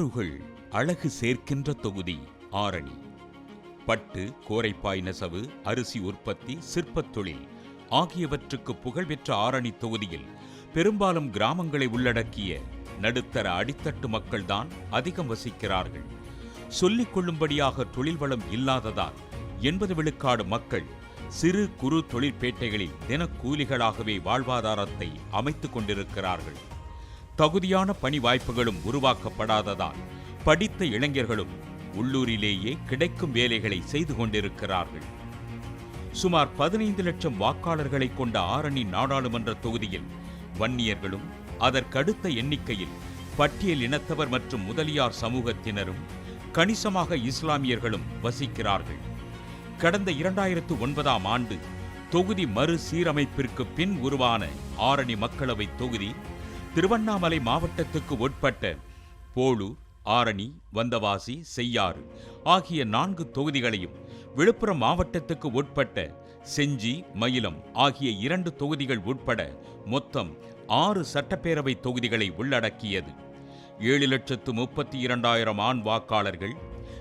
ஆறுகள் அழகு சேர்க்கின்ற தொகுதி ஆரணி. பட்டு கோரைப்பாய் நெசவு அரிசி உற்பத்தி சிற்பத் தொழில் ஆகியவற்றுக்கு புகழ்பெற்ற ஆரணி தொகுதியில் பெரும்பாலும் கிராமங்களை உள்ளடக்கிய நடுத்தர அடித்தட்டு மக்கள்தான் அதிகம் வசிக்கிறார்கள். சொல்லிக் கொள்ளும்படியாக தொழில் வளம் இல்லாததால் எண்பது விழுக்காடு மக்கள் சிறு குறு தொழிற்பேட்டைகளில் தினக்கூலிகளாகவே வாழ்வாதாரத்தை அமைத்துக் கொண்டிருக்கிறார்கள். தகுதியான பணி வாய்ப்புகளும் உருவாக்கப்படாததால் படித்த இளைஞர்களும் உள்ளூரிலேயே கிடைக்கும் வேலைகளை செய்து கொண்டிருக்கிறார்கள். சுமார் பதினைந்து லட்சம் வாக்காளர்களை கொண்ட ஆரணி நாடாளுமன்ற தொகுதியில் வன்னியர்களும் அதற்கடுத்த எண்ணிக்கையில் பட்டியல் இனத்தவர் மற்றும் முதலியார் சமூகத்தினரும் கணிசமாக இஸ்லாமியர்களும் வசிக்கிறார்கள். கடந்த இரண்டாயிரத்து ஒன்பதாம் ஆண்டு தொகுதி மறு சீரமைப்பிற்கு பின் உருவான ஆரணி மக்களவை தொகுதி திருவண்ணாமலை மாவட்டத்துக்கு உட்பட்ட போளூர் ஆரணி வந்தவாசி செய்யாறு ஆகிய நான்கு தொகுதிகளையும் விழுப்புரம் மாவட்டத்துக்கு உட்பட்ட செஞ்சி மயிலம் ஆகிய இரண்டு தொகுதிகள் உட்பட மொத்தம் ஆறு சட்டப்பேரவை தொகுதிகளை உள்ளடக்கியது. ஏழு லட்சத்து முப்பத்தி இரண்டாயிரம் ஆண் வாக்காளர்கள்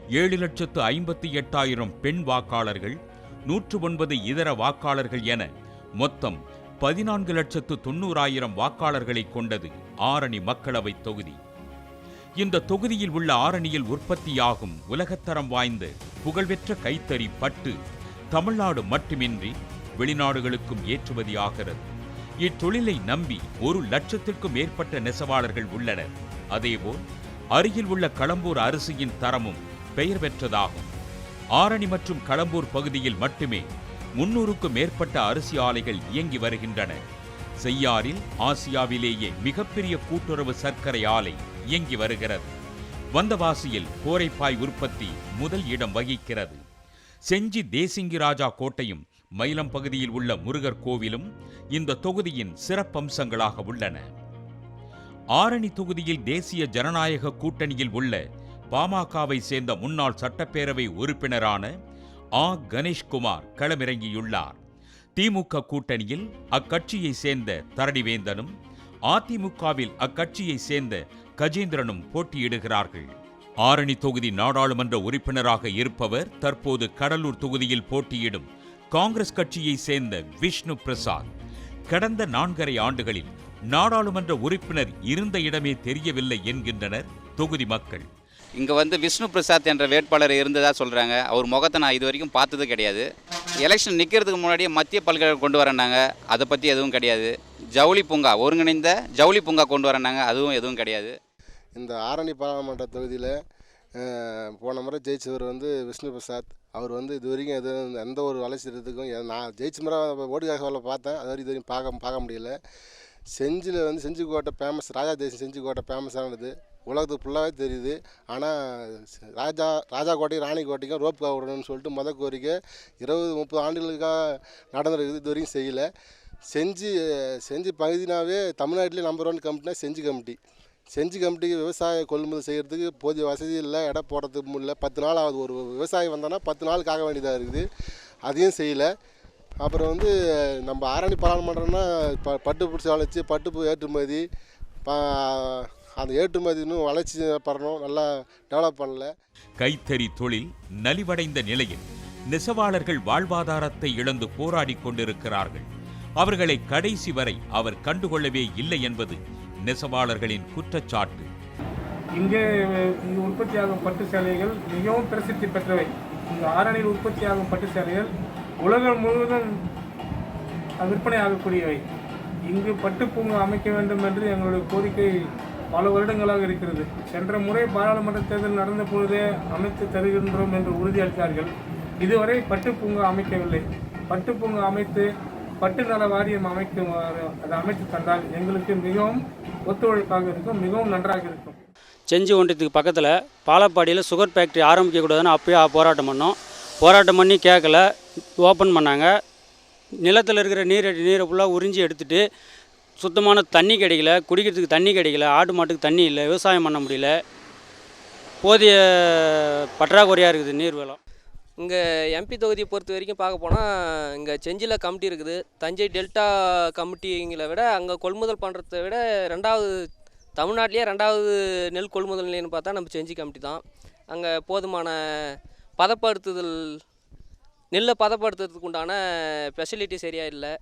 ஏழு லட்சத்து ஐம்பத்தி எட்டாயிரம் பெண் வாக்காளர்கள் நூற்று ஒன்பது இதர வாக்காளர்கள் என மொத்தம் பதினான்கு லட்சத்து தொண்ணூறாயிரம் வாக்காளர்களை கொண்டது ஆரணி மக்களவை தொகுதி. இந்த தொகுதியில் உள்ள ஆரணியில் உற்பத்தியாகும் உலகத்தரம் வாய்ந்த புகழ்பெற்ற கைத்தறி பட்டு தமிழ்நாடு மட்டுமின்றி வெளிநாடுகளுக்கும் ஏற்றுமதியாகிறது. இத்தொழிலை நம்பி ஒரு லட்சத்திற்கும் மேற்பட்ட நெசவாளர்கள் உள்ளனர். அதேபோல் அருகில் உள்ள களம்பூர் அரிசியின் தரமும் பெயர் பெற்றதாகும். ஆரணி மற்றும் களம்பூர் பகுதியில் மட்டுமே முன்னூறுக்கும் மேற்பட்ட அரிசி ஆலைகள் இயங்கி வருகின்றன. செய்யாறில் ஆசியாவிலேயே மிகப்பெரிய கூட்டுறவு சர்க்கரை ஆலை இயங்கி வருகிறது. வந்தவாசியில் கோரைப்பாய் உற்பத்தி முதல் இடம் வகிக்கிறது. செஞ்சி தேசிங்கி ராஜா கோட்டையும் மயிலம் பகுதியில் உள்ள முருகர் கோவிலும் இந்த தொகுதியின் சிறப்பம்சங்களாக உள்ளன. ஆரணி தொகுதியில் தேசிய ஜனநாயக கூட்டணியில் உள்ள பாமகவை சேர்ந்த முன்னாள் சட்டப்பேரவை உறுப்பினரான ஆ. கணேஷ்குமார் களமிறங்கியுள்ளார். திமுக கூட்டணியில் அக்கட்சியை சேர்ந்த தரணிவேந்தனும் அதிமுகவில் அக்கட்சியை சேர்ந்த கஜேந்திரனும் போட்டியிடுகிறார்கள். ஆரணி தொகுதி நாடாளுமன்ற உறுப்பினராக இருப்பவர் தற்போது கடலூர் தொகுதியில் போட்டியிடும் காங்கிரஸ் கட்சியை சேர்ந்த விஷ்ணு பிரசாத். கடந்த நான்கரை ஆண்டுகளில் நாடாளுமன்ற உறுப்பினர் இருந்த இடமே தெரியவில்லை என்கின்றனர் தொகுதி மக்கள். இங்கே வந்து விஷ்ணு பிரசாத் என்ற வேட்பாளர் இருந்ததாக சொல்கிறாங்க அவர் முகத்தை நான் இது வரைக்கும் பார்த்தது கிடையாது. எலெக்ஷன் நிற்கிறதுக்கு முன்னாடியே மத்திய பல்கலைக்கழகம் கொண்டு வரேன்னாங்க. அதை பற்றி எதுவும் கிடையாது. ஜவுளி பூங்கா ஒருங்கிணைந்த ஜவுளி பூங்கா கொண்டு வரேன்னாங்க. அதுவும் எதுவும் கிடையாது. இந்த ஆரணி பாராளுமன்ற தொகுதியில் போன முறை ஜெயிச்சவர் வந்து விஷ்ணு பிரசாத். அவர் வந்து இது வரைக்கும் எதுவும் எந்த ஒரு வளர்ச்சிறதுக்கும் நான் ஜெயிச்ச முறை ஓடுகாக பார்த்தேன். அது வரைக்கும் இது வரைக்கும் பார்க்க பார்க்க முடியல. செஞ்சியில் வந்து செஞ்சி கோட்டை ஃபேமஸ் ராஜா தேசம் செஞ்சி கோட்டை ஃபேமஸானது உலகத்துக்கு ஃபுல்லாகவே தெரியுது. ஆனால் ராஜா ராஜா கோட்டையும் ராணி கோட்டைக்கும் ரோப் கார் விடணும்னு சொல்லிட்டு மொதல் கோரிக்கை இருபது முப்பது ஆண்டுகளுக்காக நடந்திருக்குது இது வரையும் செய்யலை. செஞ்சு செஞ்சு பகுதினாவே தமிழ்நாட்டிலே நம்பர் ஒன் கமிட்டினா செஞ்சு கமிட்டி. செஞ்சி கமிட்டிக்கு விவசாய கொள்முதல் செய்கிறதுக்கு போதிய வசதி இல்லை இடம் போடுறதுக்கு முடியல. பத்து நாள் ஆகுது. ஒரு விவசாயி வந்தோன்னா பத்து நாள் காக்க வேண்டியதாக இருக்குது. அதையும் செய்யலை. அப்புறம் வந்து நம்ம ஆரணி பாராளுமன்றம்னா ப பட்டு பிடிச்சி வளர்ச்சி பட்டு ஏற்றுமதி ப அந்த ஏற்றுமதி இன்னும் வளர்ச்சி பண்ணணும் நல்லா டெவலப் பண்ணல. கைத்தறி தொழில் நலிவடைந்த நிலையில் நெசவாளர்கள் வாழ்வாதாரத்தை இழந்து போராடிக் கொண்டிருக்கிறார்கள். அவர்களை கடைசி வரை அவர் கண்டுகொள்ளவே இல்லை என்பது நெசவாளர்களின் குற்றச்சாட்டு. இங்கே இங்கு உற்பத்தியாகும் பட்டு சேலைகள் மிகவும் பிரசித்தி பெற்றவை. இந்த ஆரணியில் உற்பத்தியாகும் பட்டு சேலைகள் உலகம் முழுவதும் விற்பனை ஆகக்கூடியவை. இங்கு பட்டு பூங்கா அமைக்க வேண்டும் என்று எங்களுடைய கோரிக்கை பல வருடங்களாக இருக்கிறது. சென்ற முறை பாராளுமன்ற தேர்தல் நடந்த பொழுதே அமைத்து தருகின்றோம் என்று உறுதியளித்தார்கள் இதுவரை பட்டு பூங்கா அமைக்கவில்லை. பட்டு பூங்கா அமைத்து பட்டு நல வாரியம் அமைக்குமாறு அதை அமைத்து தந்தால் எங்களுக்கு மிகவும் ஒத்துழைப்பாக இருக்கும் மிகவும் நன்றாக இருக்கும். செஞ்சி ஒன்றியத்துக்கு பக்கத்தில் பாலப்பாடியில் சுகர் ஃபேக்ட்ரி ஆரம்பிக்கக்கூடாதுன்னு அப்பயே போராட்டம் பண்ணோம். போராட்டம் பண்ணி கேட்கல ஓப்பன் பண்ணாங்க. நிலத்தில் இருக்கிற நீர் நீரை ஃபுல்லாக உறிஞ்சி எடுத்துகிட்டு சுத்தமான தண்ணி கிடைக்கல குடிக்கிறதுக்கு தண்ணி கிடைக்கல ஆடு மாட்டுக்கு தண்ணி இல்லை விவசாயம் பண்ண முடியல. போதிய பற்றாக்குறையாக இருக்குது நீர் வளம். இங்கே எம்பி தொகுதியை பொறுத்த வரைக்கும் பார்க்க போனால் இங்கே செஞ்சியில் கமிட்டி இருக்குது. தஞ்சை டெல்டா கமிட்டிங்களை விட அங்கே கொள்முதல் பண்ணுறதை விட ரெண்டாவது தமிழ்நாட்டிலேயே ரெண்டாவது நெல் கொள்முதல் நிலையம்னு பார்த்தா நம்ம செஞ்சி கமிட்டி தான். அங்கே போதுமான பதப்படுத்துதல் நெல்லை பதப்படுத்துறதுக்கு உண்டான ஃபெசிலிட்டி சரியாக இல்லை.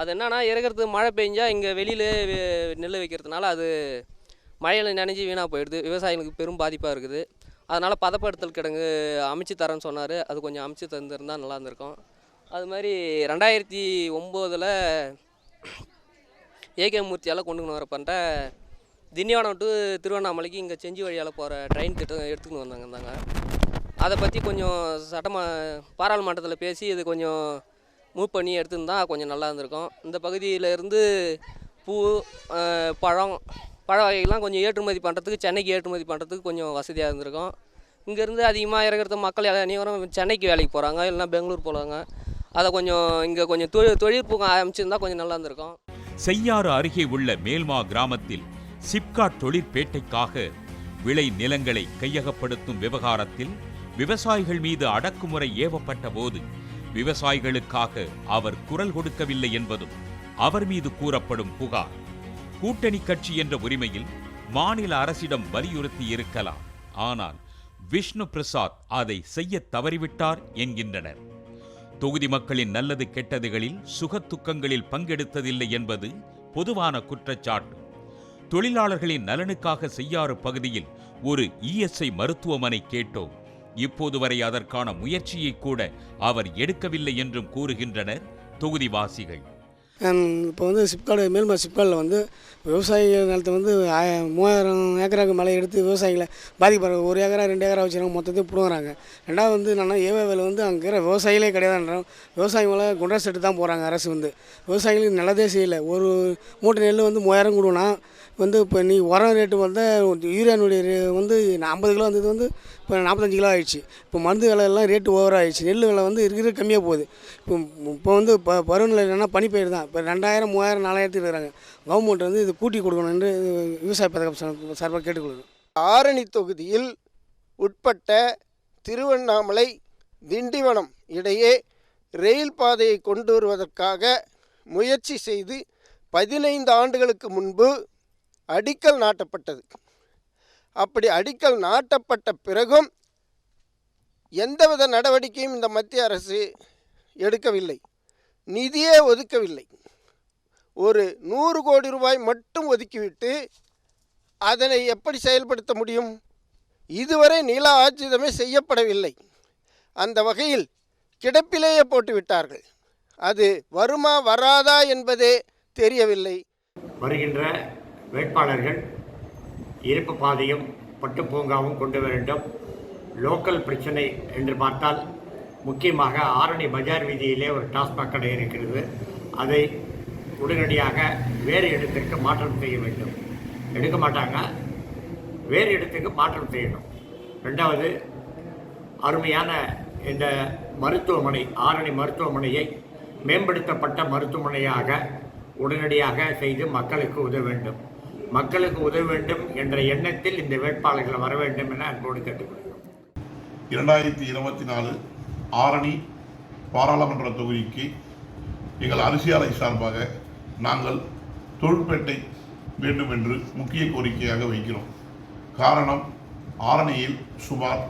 அது என்னென்னா இறக்கிறது மழை பெஞ்சா இங்கே வெளியில் நெல் வைக்கிறதுனால அது மழையில் நனைஞ்சி வீணாக போயிடுது. விவசாயிகளுக்கு பெரும் பாதிப்பாக இருக்குது. அதனால் பதப்படுத்தல் கிடங்கு அமைச்சு தரேன்னு சொன்னார். அது கொஞ்சம் அமைச்சு தந்திருந்தா நல்லா இருந்திருக்கும். அது மாதிரி ரெண்டாயிரத்தி ஒம்போதில் ஏகே மூர்த்தியால் கொண்டுன்னு வர பண்ணுற திண்டிவனம் டு திருவண்ணாமலைக்கு இங்கே செஞ்சி வழியால் போகிற ட்ரெயின் திட்டம் எடுத்துக்கின்னு வந்தாங்க இருந்தாங்க. அதை பற்றி கொஞ்சம் சட்டமாக பாராளுமன்றத்தில் பேசி இது கொஞ்சம் மூவ் பண்ணி எடுத்துருந்தா கொஞ்சம் நல்லா இருந்திருக்கும். இந்த பகுதியில் இருந்து பூ பழம் பழ வகைகள்லாம் கொஞ்சம் ஏற்றுமதி பண்ணுறதுக்கு சென்னைக்கு ஏற்றுமதி பண்ணுறதுக்கு கொஞ்சம் வசதியாக இருந்திருக்கும். இங்கேருந்து அதிகமாக இறங்குறது மக்கள் அனைவரும் சென்னைக்கு வேலைக்கு போகிறாங்க இல்லைன்னா பெங்களூர் போகிறாங்க அதை கொஞ்சம் இங்கே கொஞ்சம் தொழில் தொழில் பூங்கா அமைச்சிருந்தா கொஞ்சம் நல்லா இருந்திருக்கும். செய்யாறு அருகே உள்ள மேல்மா கிராமத்தில் சிப்காட் தொழிற்பேட்டைக்காக விளை நிலங்களை கையகப்படுத்தும் விவகாரத்தில் விவசாயிகள் மீது அடக்குமுறை ஏவப்பட்ட போது விவசாயிகளுக்காக அவர் குரல் கொடுக்கவில்லை என்பதும் அவர் மீது கூறப்படும் புகார். கூட்டணி கட்சி என்ற உரிமையில் மாநில அரசிடம் வலியுறுத்தி இருக்கலாம். ஆனால் விஷ்ணு பிரசாத் அதை செய்ய தவறிவிட்டார் என்கின்றனர். தொகுதி மக்களின் நல்லது கெட்டதுகளில் சுகத்துக்கங்களில் பங்கெடுத்ததில்லை என்பது பொதுவான குற்றச்சாட்டு. தொழிலாளர்களின் நலனுக்காக செய்யாறு பகுதியில் ஒரு இஎஸ்ஐ மருத்துவமனை கேட்டோம். இப்போது வரை அதற்கான முயற்சியை கூட அவர் எடுக்கவில்லை என்றும் கூறுகின்றனர் தொகுதிவாசிகள். இப்போ வந்து சிப்காடு மேல்மா சிப்காடில் வந்து விவசாய நிலத்தை வந்து ஆய- மூவாயிரம் ஏக்கராக்கு மேலே எடுத்து விவசாயிகளை பாதிக்கப்படுற ஒரு ஏக்கரா ரெண்டு ஏக்கரா வச்சுருக்காங்க மொத்தத்தையும் பிடுங்குறாங்க. ரெண்டாவது வந்து என்னென்னா ஏவேவில் வந்து அங்கே இருக்கிற விவசாயிகளே கிடையாதுன்றோம் விவசாயி மேலே குண்டர் செட்டு தான் போகிறாங்க அரசு வந்து. விவசாயிகளுக்கு நல்லதே செய்யலை. ஒரு மூட்டை நெல் வந்து மூவாயிரம் கொடுனா வந்து இப்போ நீ உரம் ரேட்டு வந்து யூரியானுடைய ரே- வந்து ஐம்பது கிலோ வந்தது வந்து இப்போ நாற்பத்தஞ்சு கிலோ ஆகிடுச்சு இப்போ மருந்து விலையெல்லாம் ரேட்டு ஓவர் ஆயிடுச்சு. நெல் விலை வந்து இருக்கிற கம்மியாக போகுது. இப்போ இப்போ வந்து ப பருவநிலை என்னென்னா பனிப்பயிர் தான். இப்போ ரெண்டாயிரம் மூவாயிரம் நாலாயிரத்துக்கு இருக்கிறாங்க. கவர்மெண்ட் வந்து இது கூட்டி கொடுக்கணும் என்று விவசாய பதக்கம் சார்பாக கேட்டுக்கொள்கிறேன் ஆரணி தொகுதியில் உட்பட்ட திருவண்ணாமலை திண்டிவனம் இடையே ரயில் பாதையை கொண்டு வருவதற்காக முயற்சி செய்து பதினைந்து ஆண்டுகளுக்கு முன்பு அடிக்கல் நாட்டப்பட்டது. அப்படி அடிக்கல் நாட்டப்பட்ட பிறகும் எந்தவித நடவடிக்கையும் இந்த மத்திய அரசு எடுக்கவில்லை. நிதியே ஒதுக்கவில்லை. ஒரு நூறு கோடி ரூபாய் மட்டும் ஒதுக்கிவிட்டு அதனை எப்படி செயல்படுத்த முடியும்? இதுவரை நில ஆச்சிதமே செய்யப்படவில்லை. அந்த வகையில் கிடப்பிலேயே போட்டு விட்டார்கள். அது வருமா வராதா என்பதே தெரியவில்லை. வருகின்ற வேட்பாளர்கள் இருப்பு பாதையும் பட்டு பூங்காவும் கொண்டு வர வேண்டும். லோக்கல் பிரச்சனை என்று பார்த்தால் முக்கியமாக ஆரணி பஜார் வீதியிலே ஒரு டாஸ்மாக் கடை இருக்கிறது. அதை உடனடியாக வேறு இடத்திற்கு மாற்றம் செய்ய வேண்டும். எடுக்க மாட்டாங்க. வேறு இடத்துக்கு மாற்றம் செய்யணும். ரெண்டாவது அருமையான இந்த மருத்துவமனை ஆரணி மருத்துவமனையை மேம்படுத்தப்பட்ட மருத்துவமனையாக உடனடியாக செய்து மக்களுக்கு உதவ வேண்டும். மக்களுக்கு உதவ வேண்டும் என்ற எண்ணத்தில் இந்த வேட்பாளர்கள் வர வேண்டும் என அன்போடு கேட்டுக்கொள்கிறோம். இரண்டாயிரத்தி இருபத்தி நாலு ஆரணி பாராளுமன்ற தொகுதிக்கு எங்கள் அரசியலை சார்பாக நாங்கள் தொழிற்பேட்டை வேண்டும் என்று முக்கிய கோரிக்கையாக வைக்கிறோம். காரணம் ஆரணியில் சுமார்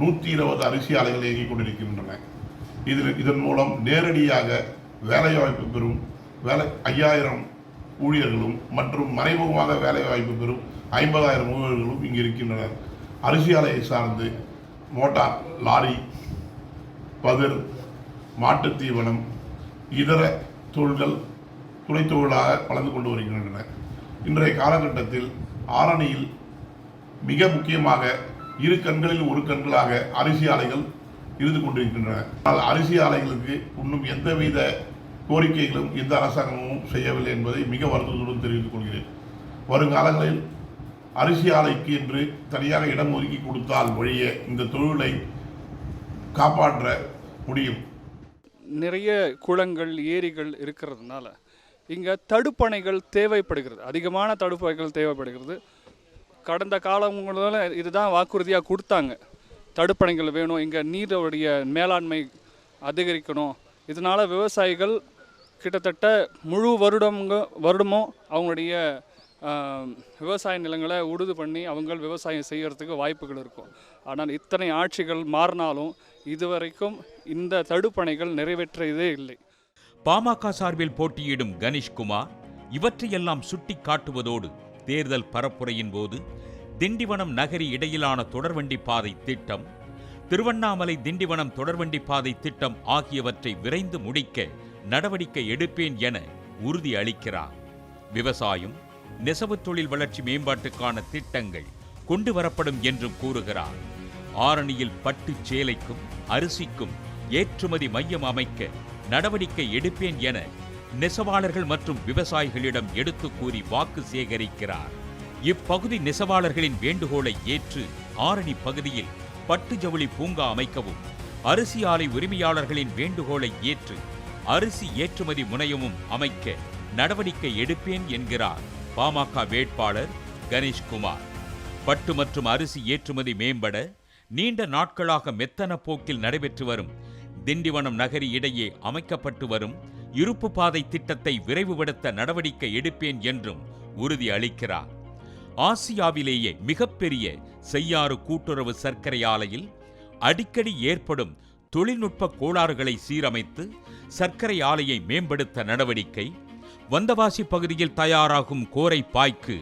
நூற்றி இருபது அரிசி ஆலைகள் இயங்கிக் கொண்டிருக்கின்றன. இதில் இதன் மூலம் நேரடியாக வேலைவாய்ப்பு பெறும் வேலை ஐயாயிரம் ஊழியர்களும் மற்றும் மறைமுகமாக வேலைவாய்ப்பு பெறும் ஐம்பதாயிரம் ஊழியர்களும் இங்கு இருக்கின்றனர். அரிசி ஆலையை சார்ந்து மோட்டார் லாரி பதிர் மாட்டுத் தீவனம் இதர தொழில்கள் துணை தொழிலாக வளர்ந்து கொண்டு வருகின்றன. இன்றைய காலகட்டத்தில் ஆரணியில் மிக முக்கியமாக இரு கண்களில் ஒரு கண்களாக அரிசி ஆலைகள் இருந்து கொண்டிருக்கின்றன. ஆனால் அரிசி ஆலைகளுக்கு இன்னும் எந்தவித கோரிக்கைகளும் எந்த அரசாங்கமும் செய்யவில்லை என்பதை மிக வருத்தத்துடன் தெரிவித்துக் கொள்கிறேன். வருங்காலங்களில் அரிசி ஆலைக்கு என்று தனியாக இடம் ஒதுக்கி கொடுத்தால் வழிய இந்த தொழிலை காப்பாற்ற முடியும். நிறைய குளங்கள் ஏரிகள் இருக்கிறதுனால இங்கே தடுப்பணைகள் தேவைப்படுகிறது. அதிகமான தடுப்பணைகள் தேவைப்படுகிறது. கடந்த காலங்களில் இதுதான் வாக்குறுதியாக கொடுத்தாங்க. தடுப்பணைகள் வேணும் இங்கே நீருடைய மேலாண்மை அதிகரிக்கணும். இதனால் விவசாயிகள் கிட்டத்தட்ட முழு வருடங்க வருடமும் அவங்களுடைய விவசாய நிலங்களை உடுது பண்ணி அவங்க விவசாயம் செய்கிறதுக்கு வாய்ப்புகள் இருக்கும். ஆனால் இத்தனை ஆட்சிகள் மாறினாலும் இதுவரைக்கும் இந்த தடுப்பணைகள் நிறைவேற்றியதே இல்லை. பாமக சார்பில் போட்டியிடும் கணேஷ்குமார் இவற்றையெல்லாம் சுட்டி காட்டுவதோடு தேர்தல் பரப்புரையின் போது திண்டிவனம் நகரி இடையிலான தொடர்வண்டி பாதை திட்டம் திருவண்ணாமலை திண்டிவனம் தொடர்வண்டி பாதை திட்டம் ஆகியவற்றை விரைந்து முடிக்க நடவடிக்கை எடுப்பேன் என உறுதி அளிக்கிறார். விவசாயம் நெசவுத் தொழில் வளர்ச்சி மேம்பாட்டுக்கான திட்டங்கள் கொண்டு வரப்படும் என்றும் கூறுகிறார். ஆரணியில் பட்டு சேலைக்கும் அரிசிக்கும் ஏற்றுமதி மையம் அமைக்க நடவடிக்கை எடுப்பேன் என நெசவாளர்கள் மற்றும் விவசாயிகளிடம் எடுத்து கூறி வாக்கு சேகரிக்கிறார். இப்பகுதி நெசவாளர்களின் வேண்டுகோளை ஏற்று ஆரணி பகுதியில் பட்டு ஜவுளி பூங்கா அமைக்கவும் அரிசி ஆலை உரிமையாளர்களின் வேண்டுகோளை ஏற்று அரிசி ஏற்றுமதி முனையமும் அமைக்க நடவடிக்கை எடுப்பேன் என்கிறார் பாமக வேட்பாளர் கணேஷ்குமார் பட்டு மற்றும் அரிசி ஏற்றுமதி மேம்பட நீண்ட நாட்களாக மெத்தன போக்கில் நடைபெற்று வரும். திண்டிவனம் நகரி இடையே அமைக்கப்பட்டு வரும் இருப்பு பாதை திட்டத்தை விரைவுபடுத்த நடவடிக்கை எடுப்பேன் என்றும் உறுதி அளிக்கிறார். ஆசியாவிலேயே மிகப்பெரிய செய்யாறு கூட்டுறவு சர்க்கரை ஆலையில் அடிக்கடி ஏற்படும் தொழில்நுட்ப கோளாறுகளை சீரமைத்து சர்க்கரை ஆலையை மேம்படுத்த நடவடிக்கை வந்தவாசி பகுதியில் தயாராகும் கோரை பாய்க்கு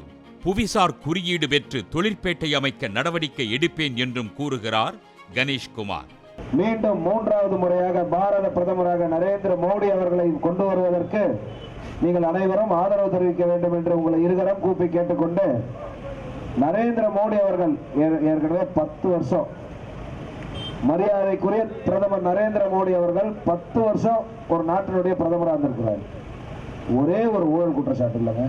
புவிசார் குறியீடு பெற்று தொழிற்பேட்டை அமைக்க நடவடிக்கை எடுப்பேன் என்றும் கூறுகிறார் கணேஷ்குமார். மீண்டும் மூன்றாவது முறையாக பாரத பிரதமராக நரேந்திர மோடி அவர்களை கொண்டு வருவதற்கு நீங்கள் அனைவரும் ஆதரவு தெரிவிக்க வேண்டும் என்று உங்களை இருகரம் கூப்பி கேட்டுக்கொண்டு நரேந்திர மோடி அவர்கள் ஏற்கனவே பத்து வருஷம் மரியாதைக்குரிய பிரதமர் நரேந்திர மோடி அவர்கள் பத்து வருஷம் ஒரு நாட்டினுடைய பிரதமராக இருந்திருக்கிறார். ஒரே ஒரு ஊழல் குற்றச்சாட்டு இல்லைங்க.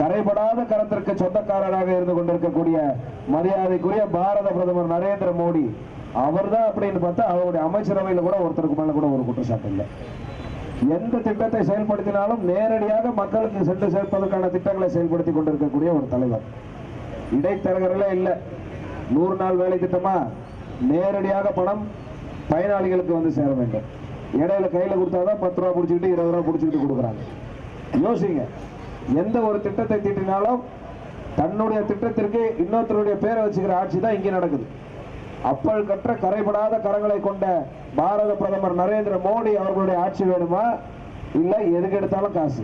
கரைபடாத கரத்திற்கு சொந்தக்காரராக இருந்து கொண்டிருக்கக்கூடிய மரியாதைக்குரிய பாரத பிரதமர் நரேந்திர மோடி அவர்தான் அப்படின்னு பார்த்தா அவருடைய அமைச்சரவையில் கூட ஒருத்தருக்கு மேலே கூட ஒரு குற்றச்சாட்டு இல்லை. எந்த திட்டத்தை செயல்படுத்தினாலும் நேரடியாக மக்களுக்கு சென்று சேர்ப்பதற்கான திட்டங்களை செயல்படுத்தி கொண்டிருக்கக்கூடிய ஒரு தலைவர். இடைத்தரகர்களே இல்லை. நூறு நாள் வேலை திட்டமா? நேரடியாக பணம் பயனாளிகளுக்கு வந்து சேர வேண்டும். இடையில கையில கொடுத்தாதான் பத்து ரூபா பிடிச்சிக்கிட்டு இருபது ரூபா பிடிச்சிக்கிட்டு கொடுக்குறாங்க. யோசிங்க. எந்த ஒரு திட்டத்தை தீட்டினாலும் தன்னுடைய திட்டத்திற்கு இன்னொருத்தருடைய பேரை வச்சுக்கிற ஆட்சி தான் இங்கே நடக்குது. அப்பல் கற்ற கரைபடாத கரங்களை கொண்ட பாரத பிரதமர் நரேந்திர மோடி அவர்களுடைய ஆட்சி வேணுமா? இல்லை எதுக்கு எடுத்தாலும் காசு.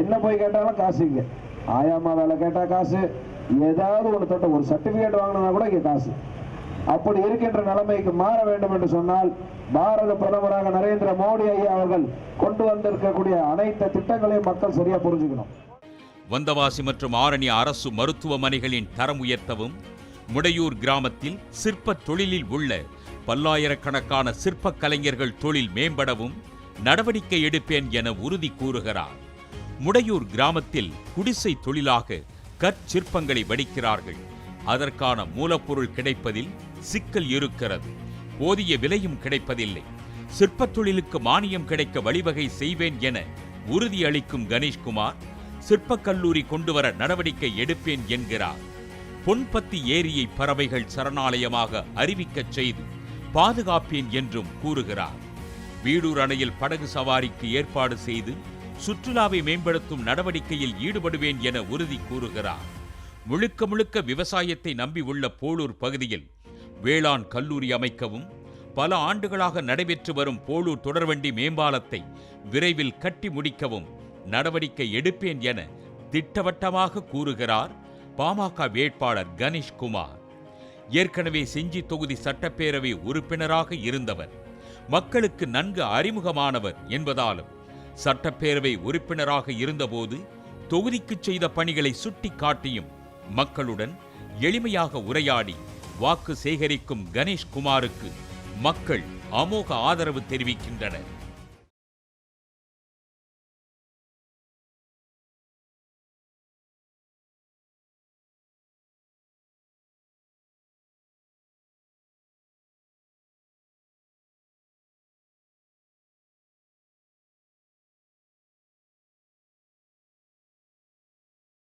என்ன போய் கேட்டாலும் காசு இங்கே. ஆயாமா வேலை கேட்டால் காசு. ஏதாவது ஒன்று தொட்ட ஒரு சர்டிஃபிகேட் வாங்கினா கூட இங்கே காசு. அப்படி இருக்கின்ற நிலைமைக்கு மாற வேண்டும் என்று சொன்னால் பாரத பிரதமராக நரேந்திர மோடி ஐயா அவர்கள் கொண்டு வந்திருக்கக்கூடிய அனைத்து திட்டங்களையும் மக்கள் சரியா புரிஞ்சுக்கணும். வந்தவாசி மற்றும் ஆரணி அரசு மருத்துவமனைகளின் தரம் உயர்த்தவும் முடையூர் கிராமத்தில் சிற்பத் தொழிலில் உள்ள பல்லாயிரக்கணக்கான சிற்பக் கலைஞர்கள் தொழில் மேம்படவும் நடவடிக்கை எடுப்பேன் என உறுதி கூறுகிறார். முடையூர் கிராமத்தில் குடிசை தொழிலாக கற்சிற்பங்களை வடிக்கிறார்கள். அதற்கான மூலப்பொருள் கிடைப்பதில் சிக்கல் இருக்கிறது. போதிய விலையும் கிடைப்பதில்லை. சிற்பத் தொழிலுக்கு மானியம் கிடைக்க வழிவகை செய்வேன் என உறுதியளிக்கும் கணேஷ்குமார் சிற்பக் கல்லூரி கொண்டுவர நடவடிக்கை எடுப்பேன் என்கிறார். பொன்பத்தி ஏரியை பறவைகள் சரணாலயமாக அறிவிக்கச் செய்து பாதுகாப்பேன் என்றும் கூறுகிறார். வீடூர் அணையில் படகு சவாரிக்கு ஏற்பாடு செய்து சுற்றுலாவை மேம்படுத்தும் நடவடிக்கையில் ஈடுபடுவேன் என உறுதி கூறுகிறார். முழுக்க முழுக்க விவசாயத்தை நம்பி உள்ள போளூர் பகுதியில் வேளாண் கல்லூரி அமைக்கவும் பல ஆண்டுகளாக நடைபெற்று வரும் போளூர் தொடர்வண்டி மேம்பாலத்தை விரைவில் கட்டி முடிக்கவும் நடவடிக்கை எடுப்பேன் என திட்டவட்டமாக கூறுகிறார் பாமக வேட்பாளர் கணேஷ்குமார் ஏற்கனவே செஞ்சி தொகுதி சட்டப்பேரவை உறுப்பினராக இருந்தவர். மக்களுக்கு நன்கு அறிமுகமானவர் என்பதாலும் சட்டப்பேரவை உறுப்பினராக இருந்தபோது தொகுதிக்கு செய்த பணிகளை சுட்டிக்காட்டியும் மக்களுடன் எளிமையாக உரையாடி வாக்கு சேகரிக்கும் கணேஷ்குமாருக்கு மக்கள் அமோக ஆதரவு தெரிவிக்கின்றனர்.